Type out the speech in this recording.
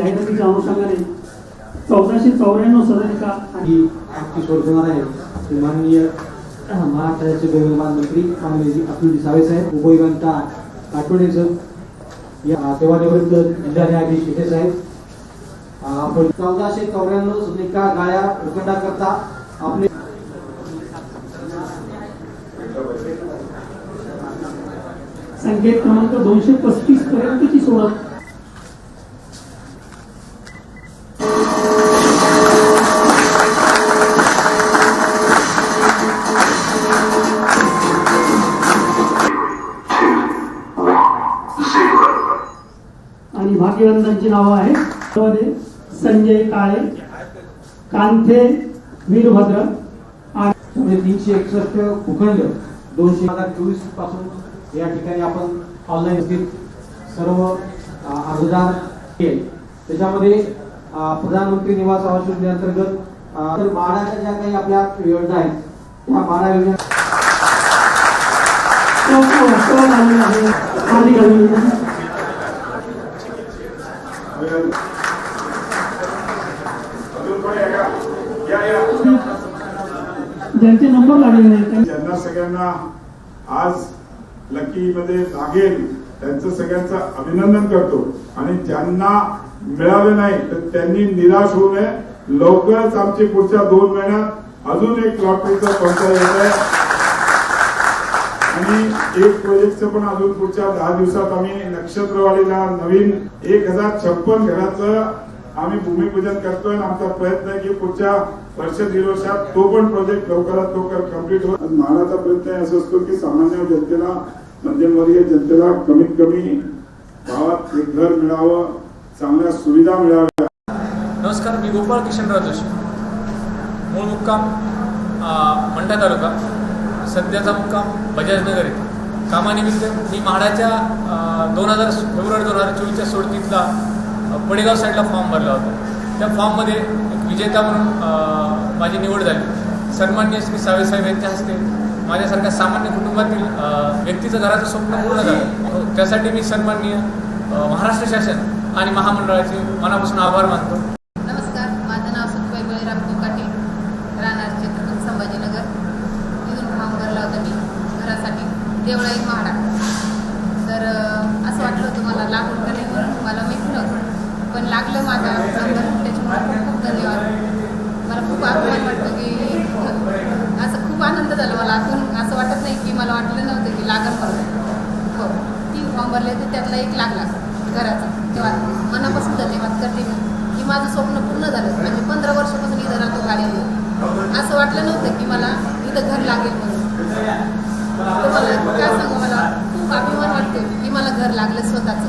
अनुषंगाने चौदाशे चौऱ्याण्णव सदनिका आणि आहे माननीय महाराष्ट्राचे मंत्री माननीय सावे साहेब काटोडे सर या सेवानिवृत्त जिल्हा न्यायाधीश साहेब. आपण चौदाशे चौऱ्याण्णव सदनिका गाळ्या उकडा करता आपले संकेत क्रमांक दोनशे पस्तीस पर्यंतची सोडत. आणि भाग्यवंतांची नावं आहेत. संजय काळे कांथे वीरभद्र आणि तीनशे एकसष्ट भूखंड दोनशे हजार चोवीसपासून या ठिकाणी आपण ऑनलाईन सर्व अर्जदार केले त्याच्यामध्ये प्रधानमंत्री निवास आवास योजनेअंतर्गत तर म्हाडाच्या ज्या काही आपल्या योजना आहेत त्या म्हाडा योजना चौथा वास्तवात आलेला आहे हार्दिक अभिनंदन अजून कोणी आहे का या या ज्यांचे नंबर लागले आहेत ज्यांना सगळ्यांना आज लकी मध्ये लागेल त्यांचं सगळ्यांचं अभिनंदन करतो. आणि ज्यांना मिळाले नाही तर त्यांनी निराश होऊ नये. लवकरच आमची पुढच्या दोन महिन्यात अजून एक लॉटरीचा पंचा येत आहे. आणि एक प्रोजेक्टचं पण अजून पुढच्या दहा दिवसात आम्ही नक्षत्रवाडीला नवीन एक हजार छप्पन घराचं आम्ही भूमिपूजन करतोय आणि आमचा प्रयत्न आहे की पुढच्या वर्ष दीड वर्षात तो पण प्रोजेक्ट लवकरात लवकर कंप्लीट होईल. म्हाडाचा प्रयत्न असा असतो की सामान्य जनतेला मध्यमवर्गीय जनतेला कमीत कमी भावात एक घर मिळावं चांगल्या सुविधा मिळाव्या नमस्कार मी गोपाळ किशनराव जोशी मूळ मुक्काम मंठा तालुका. सध्याचा मुक्काम बजाजनगर येथे कामानिमित्त मी म्हाडाच्या दोन हजार फेब्रुवारी दोन हजार चोवीसच्या सोडतीतला पडेगाव साईडला फॉर्म भरला होता. त्या फॉर्ममध्ये एक विजेता म्हणून माझी निवड झाली. सन्मान्य श्री सावेसाहेब यांच्या हस्ते माझ्यासारख्या सामान्य कुटुंबातील व्यक्तीचं घराचं स्वप्न पूर्ण झालं. हो, त्यासाठी मी सन्माननीय महाराष्ट्र शासन आणि महामंडळाचे मनापासून आभार मानतो नमस्कार माझं नाव सुखबाई बळीराम कोकाटे राहणार छत्रपती संभाजीनगर तिथून फॉर्म भरला होता मी घरासाठी देवळाई महाडा तर अं, असं वाटलं होतं मला लागून का नाही म्हणून मला माहिती नव्हतं पण लागलं माझा नंबर त्याच्यामुळे खूप खूप धन्यवाद. मला खूप अभिमान वाटतं की असं खूप आनंद झाला मला. अजून असं वाटत नाही की मला वाटलं नव्हतं की लागल म्हणून हो तीन फॉर्म भरले होते त्यातला एक लागला घराचा. तेव्हा मनापासून धन्यवाद करते मी की माझं स्वप्न पूर्ण झालं. म्हणजे पंधरा वर्षापासून इथं राहतो गाडीवर. असं वाटलं नव्हतं की मला इथं घर लागेल म्हणून. तुम्हाला काय सांगू मला खूप अभिमान वाटतो की मला घर लागलं स्वतःचं.